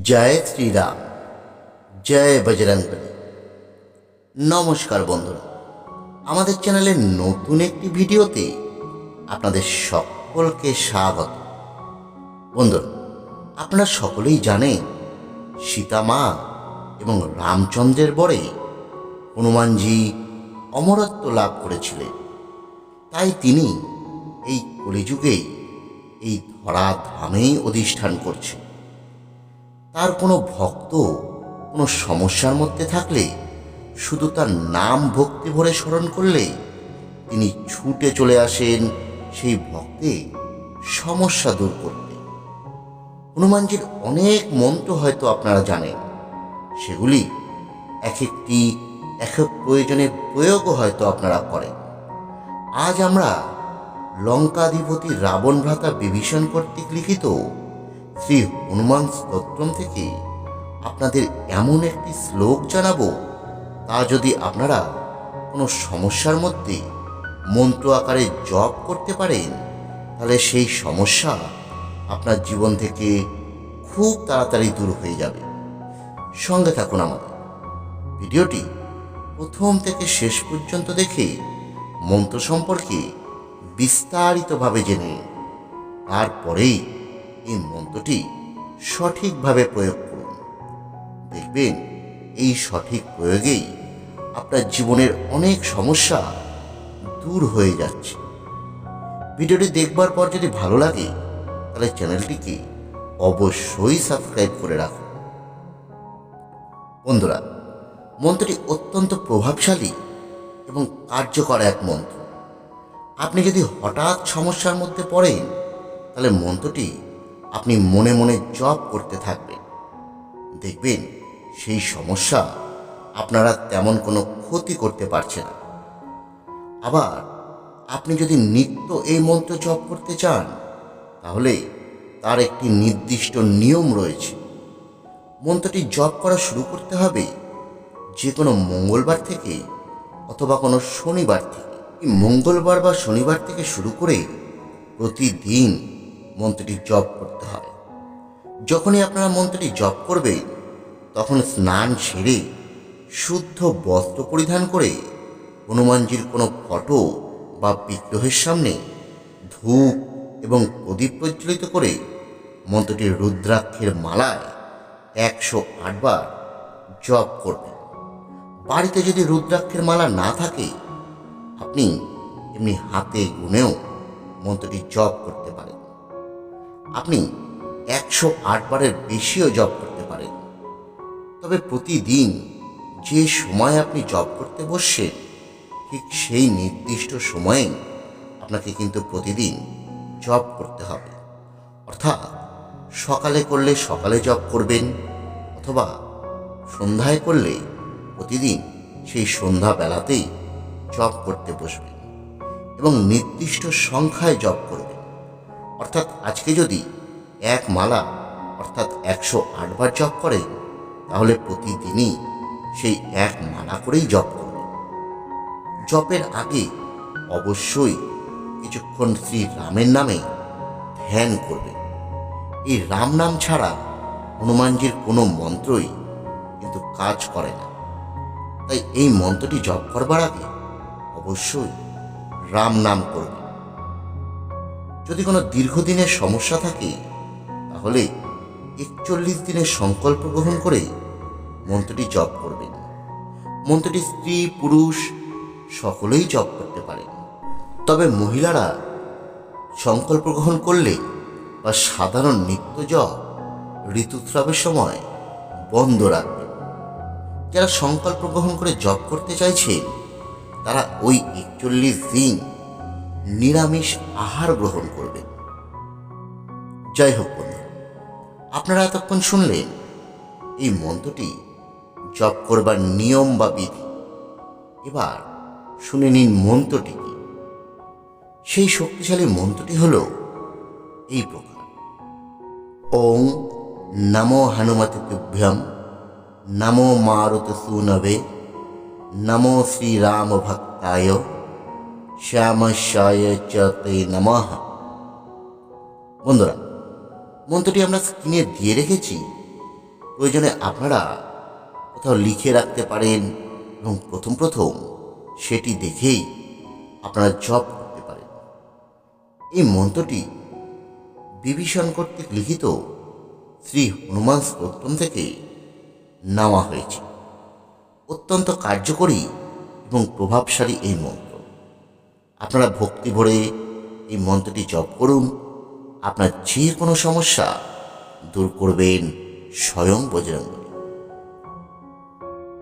জয় শ্রীরাম, জয় বজরঙ্গলী নমস্কার বন্ধুরা, আমাদের চ্যানেলের নতুন একটি ভিডিওতে আপনাদের সকলকে স্বাগত। বন্ধুরা, আপনারা সকলেই জানেন, সীতা মা এবং রামচন্দ্রের বরে হনুমানজি অমরত্ব লাভ করেছিলেন। তাই তিনি এই কলিযুগে এই ধরা ধামেই অধিষ্ঠান করছে তার কোনো ভক্ত, কোনো সমস্যার মধ্যে থাকলে শুধু তার নাম ভক্তি ভরে স্মরণ করলে তিনি ছুটে চলে আসেন সেই ভক্তে সমস্যা দূর করতে। হনুমানজির অনেক মন্ত্র হয়তো আপনারা জানেন। সেগুলি এক একটি, এক এক প্রয়োজনে প্রয়োগও হয়তো আপনারা করেন। আজ আমরা লঙ্কাধিপতি রাবণ ভ্রাতা বিভীষণ কর্তৃক লিখিত শ্রী হনুমান স্তোত্রম থেকে আপনাদের এমন একটি শ্লোক জানাব, তা যদি আপনারা কোনো সমস্যার মধ্যে মন্ত্র আকারে জপ করতে পারেন, তাহলে সেই সমস্যা আপনার জীবন থেকে খুব তাড়াতাড়ি দূর হয়ে যাবে। সঙ্গে থাকুন আমাদের। ভিডিওটি প্রথম থেকে শেষ পর্যন্ত দেখে মন্ত্র সম্পর্কে বিস্তারিতভাবে জেনে, তারপরেই এই মন্ত্রটি সঠিকভাবে প্রয়োগ করুন। দেখবেন এই সঠিক প্রয়োগেই আপনার জীবনের অনেক সমস্যা দূর হয়ে যাচ্ছে। ভিডিওটি দেখবার পর যদি ভালো লাগে, তাহলে চ্যানেলটিকে অবশ্যই সাবস্ক্রাইব করে রাখুন। বন্ধুরা, মন্ত্রটি অত্যন্ত প্রভাবশালী এবং কার্যকর এক মন্ত্র। আপনি যদি হঠাৎ সমস্যার মধ্যে পড়েন, তাহলে মন্ত্রটি আপনি মনে মনে জপ করতে থাকবেন। দেখবেন সেই সমস্যা আপনারা তেমন কোনো ক্ষতি করতে পারছে না। আবার আপনি যদি নিত্য এই মন্ত্র জপ করতে চান, তাহলে তার একটি নির্দিষ্ট নিয়ম রয়েছে। মন্ত্রটি জপ করা শুরু করতে হবে যে কোনো মঙ্গলবার থেকে অথবা কোনো শনিবার থেকে। মঙ্গলবার বা শনিবার থেকে শুরু করে প্রতিদিন মন্ত্রটি জপ করতে হয়। যখনই আপনারা মন্ত্রটি জপ করবে, তখন স্নান সেরে শুদ্ধ বস্ত্র পরিধান করে হনুমানজির কোনো ফটো বা বিগ্রহের সামনে ধূপ এবং প্রদীপ প্রজ্বলিত করে মন্ত্রটি রুদ্রাক্ষের মালায় একশো আটবার জপ করবেন। বাড়িতে যদি রুদ্রাক্ষের মালা না থাকে, আপনি এমনি হাতে গুনেও মন্ত্রটি জপ করতে পারেন। আপনি একশো আটবারের বেশিও জব করতে পারেন। তবে প্রতিদিন যে সময় আপনি জব করতে বসছেন, ঠিক সেই নির্দিষ্ট সময়ে আপনাকে কিন্তু প্রতিদিন জব করতে হবে। অর্থাৎ সকালে করলে সকালে জব করবেন, অথবা সন্ধ্যায় করলে প্রতিদিন সেই সন্ধ্যা বেলাতেই জপ করতে বসবেন এবং নির্দিষ্ট সংখ্যায় জব করবেন। অর্থাৎ আজকে যদি এক মালা, অর্থাৎ একশো আটবার জপ করেন তাহলে প্রতিদিনই সেই এক মালা করেই জপ করবেন জপের আগে অবশ্যই কিছুক্ষণ শ্রী রামের নামে ধ্যান করবেন এই রাম নাম ছাড়া হনুমানজির কোনো মন্ত্রই কিন্তু কাজ করে না। তাই এই মন্ত্রটি জপ করবার আগে অবশ্যই রাম নাম করবেন যদি কোনো দীর্ঘদিনের সমস্যা থাকে, তাহলে একচল্লিশ দিনের সংকল্প গ্রহণ করে মন্ত্রটি জপ করবেন। মন্ত্রটি স্ত্রী, পুরুষ, সকলেই জপ করতে পারেন। তবে মহিলারা সংকল্প গ্রহণ করলে বা সাধারণ নিত্য জপ, ঋতুস্রাবের সময় বন্ধ রাখবেন। যারা সংকল্প গ্রহণ করে জপ করতে চাইছেন, তারা ওই একচল্লিশ দিন নিরামিষ আহার গ্রহণ করবেন। যাই হোক বন্ধু, আপনারা এতক্ষণ শুনলেন এই মন্ত্রটি জপ করবার নিয়ম বা বিধি। এবার শুনে নিন মন্ত্রটি কি। সেই শক্তিশালী মন্ত্রটি হল এই প্রকার। ওং নমো হনুমতে তুভ্যম, নমো মারুত সুনবে নমো শ্রীরাম ভক্তায় শ্যামাশায় চ তে নমঃ। বন্ধুরা, মন্ত্রটি আমরা স্ক্রিনে দিয়ে রেখেছি। প্রয়োজনে আপনারা কোথাও লিখে রাখতে পারেন এবং প্রথম প্রথম সেটি দেখেই আপনারা জপ করতে পারেন। এই মন্ত্রটি বিভীষণ কর্তৃক লিখিত শ্রী হনুমান স্তোত্রম থেকে নেওয়া হয়েছে। অত্যন্ত কার্যকরী এবং প্রভাবশালী এই মন্ত্র। আপনারা ভক্তি ভরে এই মন্ত্রটি জপ করুন। আপনার যে কোনো সমস্যা দূর করবেন স্বয়ং বজরঙ্গ